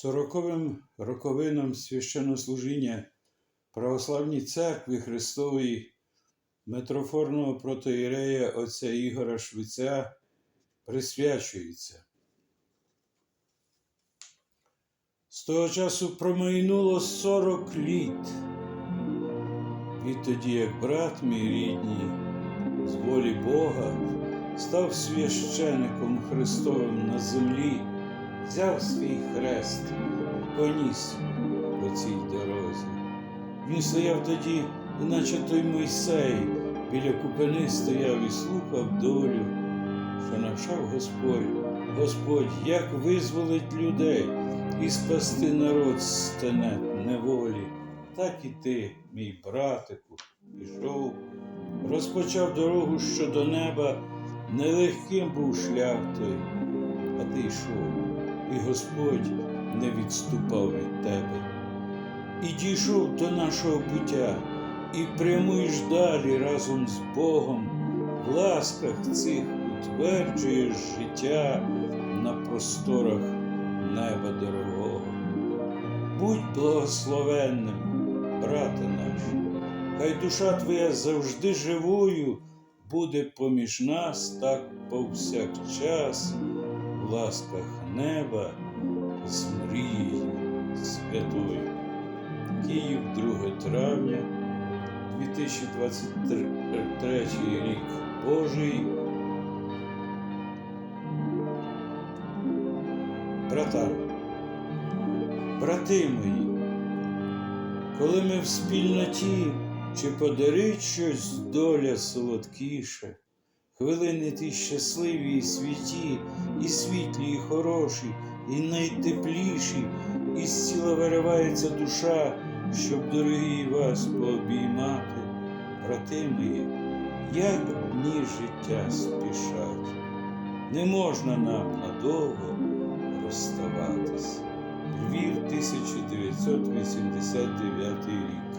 Сороковим роковинам священнослужіння Православній Церкві Христової митрофорного протоїрея отця Ігора Швеця присвячується. З того часу промайнуло 40 літ. Відтоді, як брат мій рідний, з волі Бога, став священиком Христовим на землі, взяв свій хрест, поніс по цій дорозі. Він стояв тоді, іначе той Мойсей, біля купини стояв і слухав долю, що навчав Господь, Господь, як визволить людей і спасти народ з стенет неволі. Так і ти, мій братику, пішов, розпочав дорогу, що до неба, нелегким був шлях той, а ти йшов, і Господь не відступав від тебе. І дійшов до нашого пуття, і прямуєш далі разом з Богом, в ласках цих утверджуєш життя на просторах неба дорогого. Будь благословенним, брате наш, хай душа твоя завжди живою буде поміж нас так повсякчас ласках неба з мрією святою. Київ, 2 травня 2023 рік Божий. Брата, брати мої, коли ми в спільноті, чи подарить щось доля солодкіше, хвилини ті щасливі і світі, і світлі, і хороші, і найтепліші, і з тіла виривається душа, щоб дорогі вас пообіймати, брати мої, як дні життя спішать, не можна нам надовго розставатись. Львів, 1989 рік.